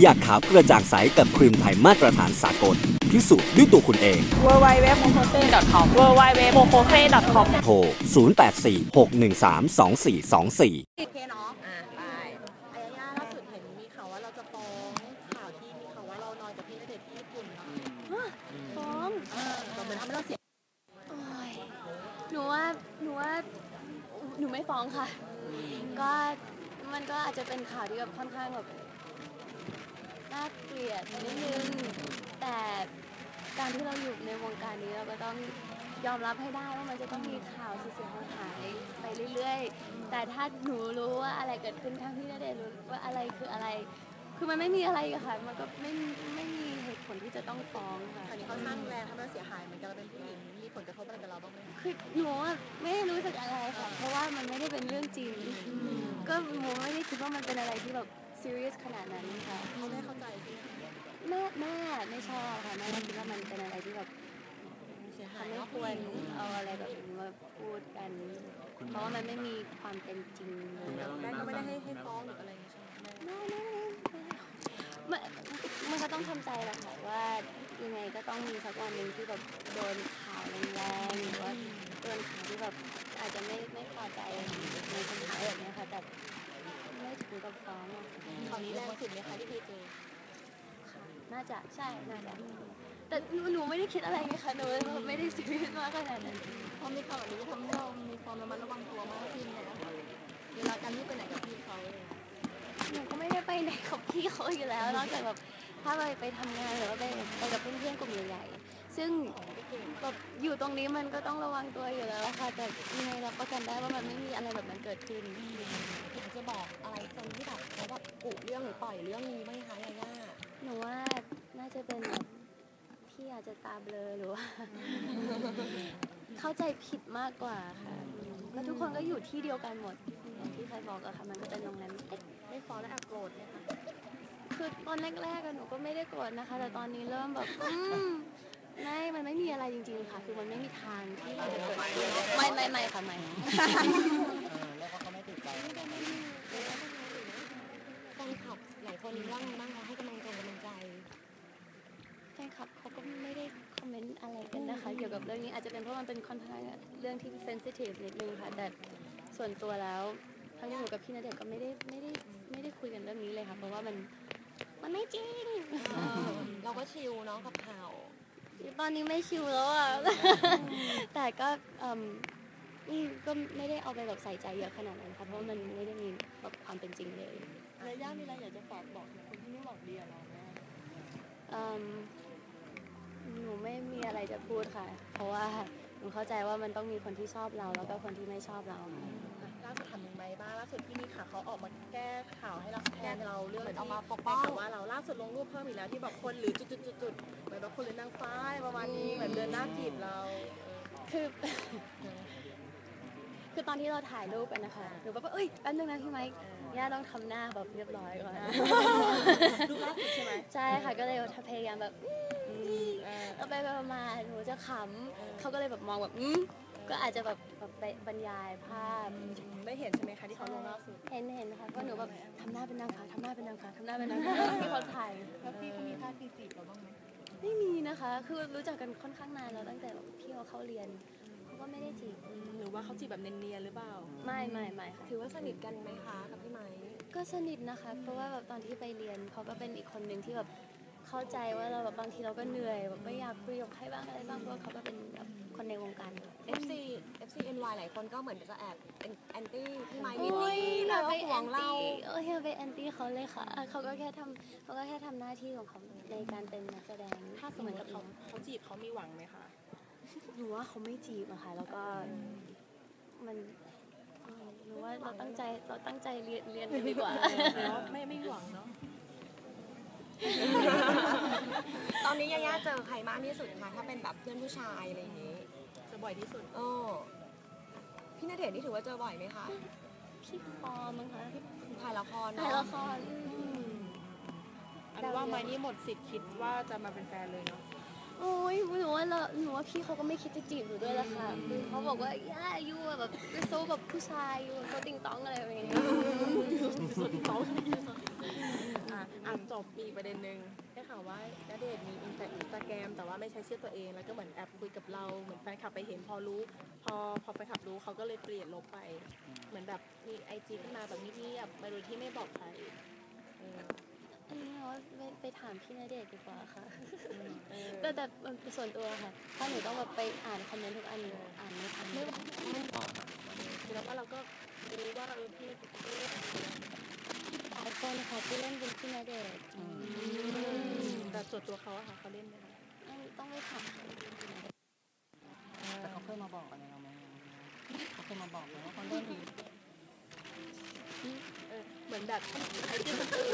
อยากขาวกระจ่างใสกับครีมไทยมาตรฐานสากล พิสูจน์ด้วยตัวคุณเอง w w w m o k o s e com w w w m o k o s e com โทร 0846132424 โอเคเนาะอ่าไปอายาย่าล่าสุดเห็นมีข่าวว่าเราจะฟ้องข่าวที่มีข่าวว่าเรานอนกับพี่ณเดชน์ที่ญี่ปุ่นเนาะฟ้องเออแต่เหมือนทำให้เราเสียโอ้ยหนูว่าหนูว่าหนูไม่ฟ้องค่ะ ก็มันก็อาจจะเป็นข่าวที่แบบค่อนข้างแบบ น่าเกลียดนิดนึงแต่การที่เราอยู่ในวงการนี้เราก็ต้องยอมรับให้ได้ว่ามันจะต้องมีข่าวเสียหายหายๆไปเรื่อยๆ แต่ถ้าหนูรู้ว่าอะไรเกิดขึ้นทั้งที่นาเดชน์รู้ว่าอะไรคืออะไร คือมันไม่มีอะไรอะค่ะ มันก็ไม่ไม่มีเหตุผลที่จะต้องฟ้องค่ะอันนี้ค่อนข้างแรงทำให้เราเสียหายเหมือนกันเราเป็นผู้หญิงมีผลกระทบอะไรกับเราบ้างไหมคือหนูอะไม่ได้รู้สึกอะไรค่ะ เพราะว่ามันไม่ได้เป็นเรื่องจริง ก็หนูไม่ได้คิดว่ามันเป็นอะไรที่แบบ serious ขนาดนั้นค่ะเขาไม่เข้าใจใช่ไหมแม่แม่ไม่ชอบค่ะแม่คิดว่ามันเป็นอะไรที่แบบเสียหายทำไม่เนาะควรเอาอะไรแบบนี้มาพูดกัน เพราะว่ามันไม่มีความเป็นจริงเลยแม่ก็ไม่ได้ให้ให้ฟ้องหรืออะไรอย่างเงี้ยใช่ไหมแม่ไม่ไม่ไม่มันมันก็ต้องทำใจแหละค่ะว่ายังไงก็ต้องมีสักวันหนึ่งที่แบบโดนข่าวแรงๆหรือว่าโดนข่าวที่แบบอาจจะไม่ไม่พอใจในคนท้ายแบบเนี้ยค่ะแต่ไม่ ถึงกับฟ้องอะข่าวนี้แรงสุดไหมคะที่เคยเจอค่ะน่าจะใช่น่าจะแต่หนูหนูไม่ได้คิดอะไรไงคะหนูไม่ได้ซีเรียสมากขนาดนั้นพอมีข่าวแบบนี้ทำให้เรามีความระมัดระวังตัวมากขึ้นเลยนะคะเวลาการที่ไปไหนกับพี่เขาเลยหนูก็ไม่ได้ไปไหนกับพี่เขาอยู่แล้วนอกจากแบบถ้าไปไปทำงานหรือว่าไปไปกับเพื่อนๆกลุ่มใหญ่ๆ ซึ่งแบบอยู่ตรงนี้มันก็ต้องระวังตัวอยู่แล้วอะค่ะ แต่ยังไงเราประกันได้ว่ามันไม่มีอะไรแบบนั้นเกิดขึ้น อยากจะบอกอะไรคนที่แบบเขาแบบกุเรื่องหรือปล่อยเรื่องนี้ไหมคะยาย่าหนูว่าน่าจะเป็นแบบพี่อาจจะตาเบลอหรือว่า เข้าใจผิดมากกว่าค่ะแล้วทุกคนก็อยู่ที่เดียวกันหมดอย่างที่ใครบอกอะค่ะ มันก็เป็นโรงแรมเล็กไม่ฟ้องและแอบโกรธไหมคะคือตอนแรกๆอะหนูก็ไม่ได้โกรธนะคะ แต่ตอนนี้เริ่มแบบอืม ไม่ มันไม่มีอะไรจริงๆค่ะ คือมันไม่มีทางที่มันจะเกิดขึ้นไม่ไม่ไม่ค่ะไม่แล้วก็เขาไม่ติดใจแฟนคลับหลายคนว่าไงบ้างคะให้กำลังใจกำลังใจแฟนคลับเขาก็ไม่ได้คอมเมนต์อะไรกันนะคะ เกี่ยวกับเรื่องนี้อาจจะเป็นเพราะมันเป็นค่อนข้างเรื่องที่เซนซิทีฟนิดนึงค่ะ แต่ส่วนตัวแล้วทั้งที่หนูกับพี่ณเดชน์ก็ไม่ได้ไม่ได้ไม่ได้คุยกันเรื่องนี้เลยค่ะ เพราะว่ามันมันไม่จริง เราก็ชิลเนาะกับข่าว ตอนนี้ไม่ชิวแล้วอะ แต่ก็เอิ่มอืมก็ไม่ได้เอาไปแบบใส่ใจเยอะขนาดนั้นค่ะเพราะว่ามันไม่ได้มีแบบความเป็นจริงเลยยาย่ามีอะไรอยากจะฝากบอกถึงคนที่ไม่หวังดีกับเราไหมเอิ่มหนูไม่มีอะไรจะพูดค่ะ เพราะว่าหนูเข้าใจว่ามันต้องมีคนที่ชอบเราแล้วก็คนที่ไม่ชอบเรา ค่ะล่าสุดทำยังไงบ้างล่าสุดที่มีข่าวเขาออกมาแก้ข่าวให้เราแทนเราเรื่องเหมือนที่เอามาปกป้องแต่ว่าเราล่าสุดลงรูปเพิ่มอีกแล้วที่แบบคนหรือจุดๆๆๆเหมือนแบบคนหรือนางฟ้าอะไรประมาณนี้เหมือนเดินหน้าจีบเราคือคือตอนที่เราถ่ายรูปกันนะคะหนูแบบว่าเอ้ยแป๊บนึงนะพี่ไมค์ย่าต้องทำหน้าแบบเรียบร้อยก่อนรูปล่าสุดใช่ไหมใช่ค่ะก็เลยพยายามแบบอืมเออเอาไปไปมาหนูจะขำเขาก็เลยแบบมองแบบอืม ก็อาจจะแบบแบบไปบรรยายภาพ ได้เห็นใช่ไหมคะที่เขาลงล่าสุด เห็นเห็นนะคะเพราะหนูแบบทำหน้าเป็นนางฟ้าทำหน้าเป็นนางฟ้าทำหน้าเป็นนางฟ้าที่เขาถ่ายแล้วพี่เขามีท่าทีจีบเราบ้างไหมไม่มีนะคะ คือรู้จักกันค่อนข้างนานแล้วตั้งแต่แบบพี่เขาเข้าเรียนเขาก็ไม่ได้จีบหรือว่าเขาจีบแบบเนียนๆหรือเปล่า ไม่ไม่ไม่ค่ะถือว่าสนิทกันไหมคะกับพี่ไม้ก็สนิทนะคะ เพราะว่าแบบตอนที่ไปเรียนเขาก็เป็นอีกคนหนึ่งที่แบบเข้าใจว่าเราแบบบางทีเราก็เหนื่อยแบบไม่อยากคุยกับใครบ้างอะไรบ้างเพราะว่าเขาก็เป็นแบบคนในวงการ FC FC NY หลายคนก็เหมือนจะแอบเป็นแอนตี้พี่ไม้นิโอ้ดยๆเราแล้วไปก็แอห่วงนเราตี้เอออย่าไปแอนตี้เขาเลยค่ะเขาก็แค่ทำเขาก็แค่ทำหน้าที่ของเขาในการเป็นนักแสดงถ้าสมมติเขาเขาจีบเขามีหวังไหมคะหนูว่าเขาไม่จีบอะค่ะแล้วก็มันเออหนูว่าเราตั้งใจเราตั้งใจเรียนเรียนกันดีกว่าไม่ไม่หวังเนาะอนนี้ยาย่าเจอใครมากที่สุดคะถ้าเป็นแบบเพื่อนผู้ชายอะไรอย่างนี้ จะบ่อยที่สุดเออ พี่ณเดชน์นี่ถือว่าเจอบ่อยไหมคะพี่ปอมั้งคะถ่ายละครถ่ายเนาะละครอืมอันว่าไม้นี่หมดสิทธิ์คิดว่าจะมาเป็นแฟนเลยเนาะ โอ้ยหนูว่าเราหนูว่าพี่เขาก็ไม่คิดจะจีบหนูด้วยละค่ะคือเขาบอกว่าย่าอายุอะแบบโซแบบผู้ชายอยู่โซติงตองอะไรแบบนี้ สุดเขา อะอะจบปีประเด็นหนึ่งได้ข่าวว่าณเดชน์มีอินสตาแกรมแต่ว่าไม่ใช้ชื่อตัวเอง แล้วก็เหมือนแอบคุยกับเราเหมือนแฟนคลับไปเห็นพอรู้ พอพอแฟนคลับรู้เขาก็เลยเปลี่ยนลบไป เหมือนแบบมีไอจีขึ้นมาแบบเงียบๆไม่รู้ที่ไม่บอกใครเอออันนี้เราไปไปถามพี่ณเดชน์ดีกว่าค่ะ เออแต่แต่มันเป็นส่วนตัวค่ะ ถ้าหนูต้องแบบไปอ่านคอมเมนต์ทุกอันหนูอ่านไม่ทันไม่บอกไม่บอกคือแล้วว่าเราก็รู้ว่าเออพี่ หลายคนค่ะที่เล่นเป็นพี่ณเดชน์แต่ส่วนตัวเขาอะค่ะเขาเล่นไหมคะต้องไปถามแต่เขาเคยมาบอกอะไรเราไหมเขาเคยมาบอกไหมว่าเขาเล่นดี เออเหมือนแบบไอจีคนอื่นแล้วก็เหมื